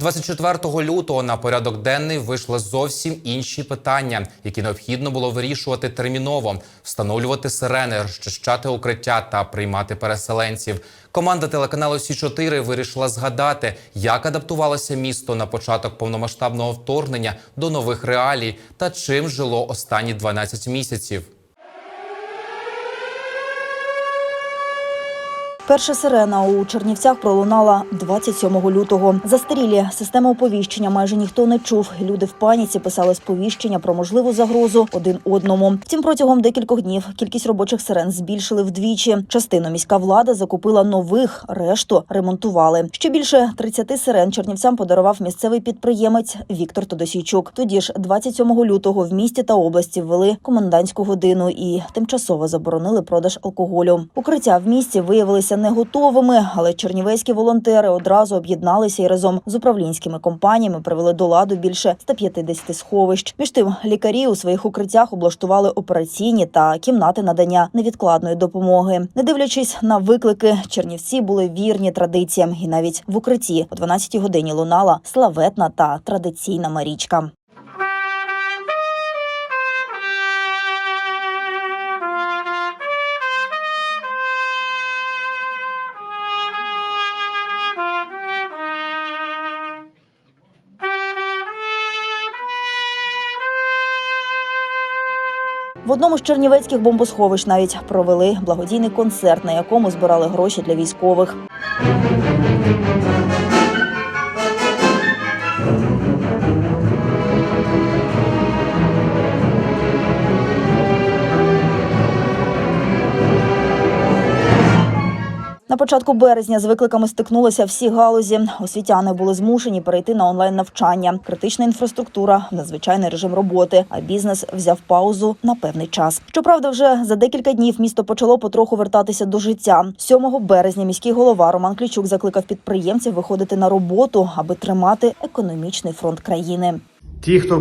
24 лютого на порядок денний вийшли зовсім інші питання, які необхідно було вирішувати терміново: встановлювати сирени, розчищати укриття та приймати переселенців. Команда телеканалу Сі 4 вирішила згадати, як адаптувалося місто на початок повномасштабного вторгнення до нових реалій та чим жило останні 12 місяців. Перша сирена у Чернівцях пролунала 27 лютого. Застарілі системи оповіщення майже ніхто не чув. Люди в паніці писали сповіщення про можливу загрозу один одному. Втім, протягом декількох днів кількість робочих сирен збільшили вдвічі. Частину міська влада закупила нових, решту ремонтували. Ще більше 30 сирен чернівцям подарував місцевий підприємець Віктор Тодосійчук. Тоді ж, 27 лютого, в місті та області ввели комендантську годину і тимчасово заборонили продаж алкоголю. Укриття в місті виявилися не готовими, але чернівецькі волонтери одразу об'єдналися і разом з управлінськими компаніями привели до ладу більше 150 сховищ. Між тим, лікарі у своїх укриттях облаштували операційні та кімнати надання невідкладної допомоги. Не дивлячись на виклики, чернівці були вірні традиціям, і навіть в укритті о 12 годині лунала славетна та традиційна марічка. В одному з чернівецьких бомбосховищ навіть провели благодійний концерт, на якому збирали гроші для військових. Початку березня з викликами стикнулися всі галузі. Освітяни були змушені перейти на онлайн навчання. Критична інфраструктура, надзвичайний режим роботи. А бізнес взяв паузу на певний час. Щоправда, вже за декілька днів місто почало потроху вертатися до життя. 7 березня міський голова Роман Клічук закликав підприємців виходити на роботу, аби тримати економічний фронт країни. Ті, хто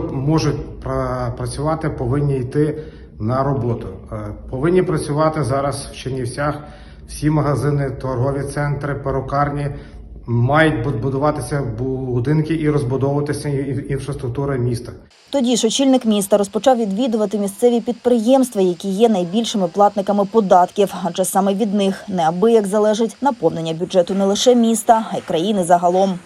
пра- працювати, повинні йти на роботу. Е, Повинні працювати зараз в Чернівцях всі магазини, торгові центри, перукарні. Мають бу- будуватися будинки і розбудовуватися інфраструктура міста. Тоді ж очільник міста розпочав відвідувати місцеві підприємства, які є найбільшими платниками податків, адже саме від них неабияк залежить наповнення бюджету не лише міста, а й країни загалом.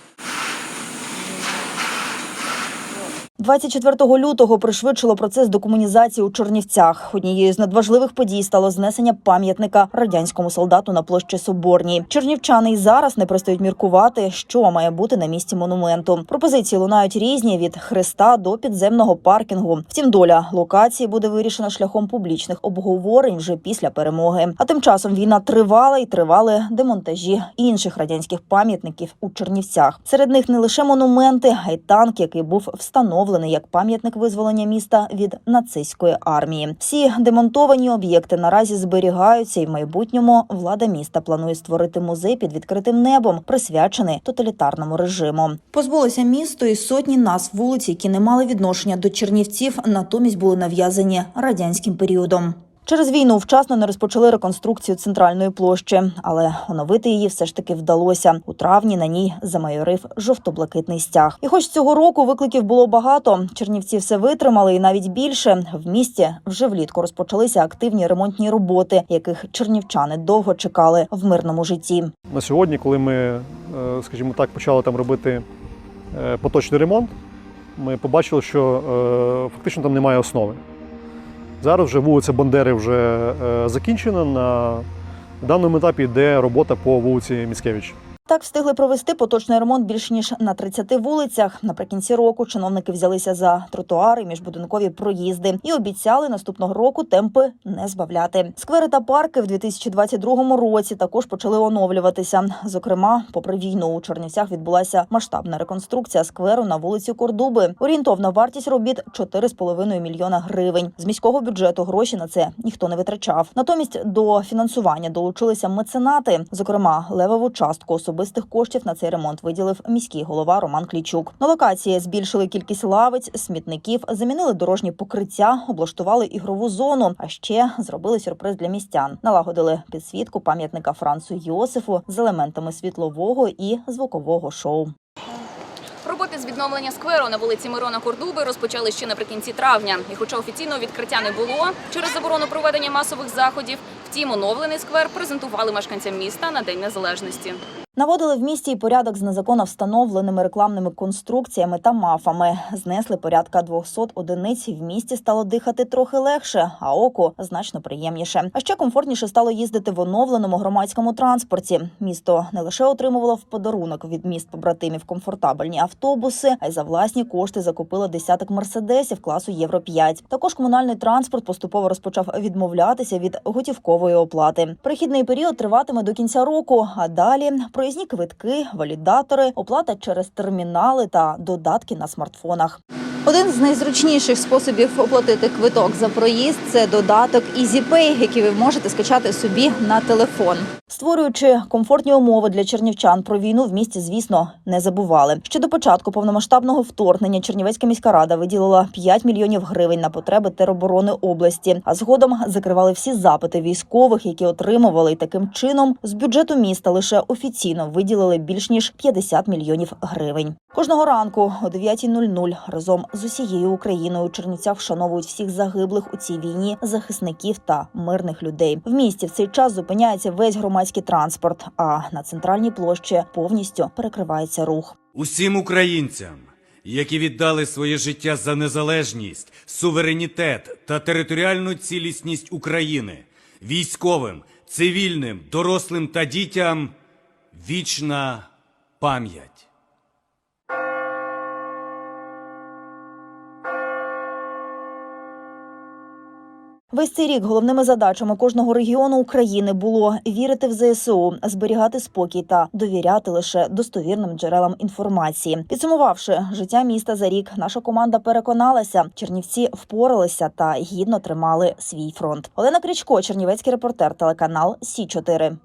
24 лютого пришвидшило процес декомунізації у Чернівцях. Однією з надважливих подій стало знесення пам'ятника радянському солдату на площі Соборній. Чернівчани й зараз не перестають міркувати, що має бути на місці монументу. Пропозиції лунають різні від хреста до підземного паркінгу. Втім, доля локації буде вирішена шляхом публічних обговорень вже після перемоги. А тим часом війна тривала і тривали демонтажі інших радянських пам'ятників у Чернівцях. Серед них не лише монументи, а й танк, який був встановлений як пам'ятник визволення міста від нацистської армії. Всі демонтовані об'єкти наразі зберігаються, і в майбутньому влада міста планує створити музей під відкритим небом, присвячений тоталітарному режиму. Позбулося місто і сотні нас вулиць, які не мали відношення до Чернівців, натомість були нав'язані радянським періодом. Через війну вчасно не розпочали реконструкцію центральної площі, але оновити її все ж таки вдалося. У травні на ній замайорив жовто-блакитний стяг. І хоч цього року викликів було багато, чернівці все витримали, і навіть більше в місті вже влітку розпочалися активні ремонтні роботи, яких чернівчани довго чекали в мирному житті. На сьогодні, коли ми, е, скажімо так, почали там робити е, поточний ремонт, ми побачили, що е, фактично там немає основи. Зараз вже вулиця Бандери вже е, закінчена. На даному етапі йде робота по вулиці Міцкевич. Так встигли провести поточний ремонт більш ніж на 30 вулицях. Наприкінці року чиновники взялися за тротуари, міжбудинкові проїзди і обіцяли наступного року темпи не збавляти. Сквери та парки в 2022 році також почали оновлюватися. Зокрема, попри війну у Чернівцях відбулася масштабна реконструкція скверу на вулиці Кордуби. Орієнтовна вартість робіт 4,5 мільйона гривень. З міського бюджету гроші на це ніхто не витрачав. Натомість до фінансування долучилися меценати. Зокрема, левову частку особистих коштів на цей ремонт виділив міський голова Роман Клічук. На локації збільшили кількість лавиць, смітників, замінили дорожні покриття, облаштували ігрову зону. А ще зробили сюрприз для містян. Налагодили підсвітку пам'ятника Францу Йосифу з елементами світлового і звукового шоу. Роботи з відновлення скверу на вулиці Мирона Кордуби розпочали ще наприкінці травня. І хоча офіційного відкриття не було через заборону проведення масових заходів, втім оновлений сквер презентували мешканцям міста на День Незалежності. Наводили в місті і порядок з незаконно встановленими рекламними конструкціями та мафами. Знесли порядка 200 одиниць. В місті стало дихати трохи легше, а оку значно приємніше. А ще комфортніше стало їздити в оновленому громадському транспорті. Місто не лише отримувало в подарунок від міст побратимів комфортабельні автобуси, а й за власні кошти закупило десяток мерседесів класу Євро 5 Також комунальний транспорт поступово розпочав відмовлятися від готівкової оплати. Перехідний період триватиме до кінця року, а далі проїзні квитки, валідатори, оплата через термінали та додатки на смартфонах. Один з найзручніших способів оплатити квиток за проїзд це додаток EasyPay, який ви можете скачати собі на телефон. Створюючи комфортні умови для чернівчан про війну в місті, звісно, не забували. Ще до початку повномасштабного вторгнення Чернівецька міська рада виділила 5 мільйонів гривень на потреби тероборони області, а згодом закривали всі запити військових, які отримували, і таким чином з бюджету міста лише офіційно виділили більш ніж 50 мільйонів гривень. Кожного ранку о 9.00 разом з усією Україною у вшановують всіх загиблих у цій війні захисників та мирних людей. В місті в цей час зупиняється весь громадський транспорт, а на центральній площі повністю перекривається рух. Усім українцям, які віддали своє життя за незалежність, суверенітет та територіальну цілісність України, військовим, цивільним, дорослим та дітям вічна пам'ять. Весь цей рік головними задачами кожного регіону України було вірити в ЗСУ, зберігати спокій та довіряти лише достовірним джерелам інформації. Підсумувавши життя міста за рік, наша команда переконалася, чернівці впоралися та гідно тримали свій фронт. Олена Крічко, Чернівецький репортер, телеканал Сі 4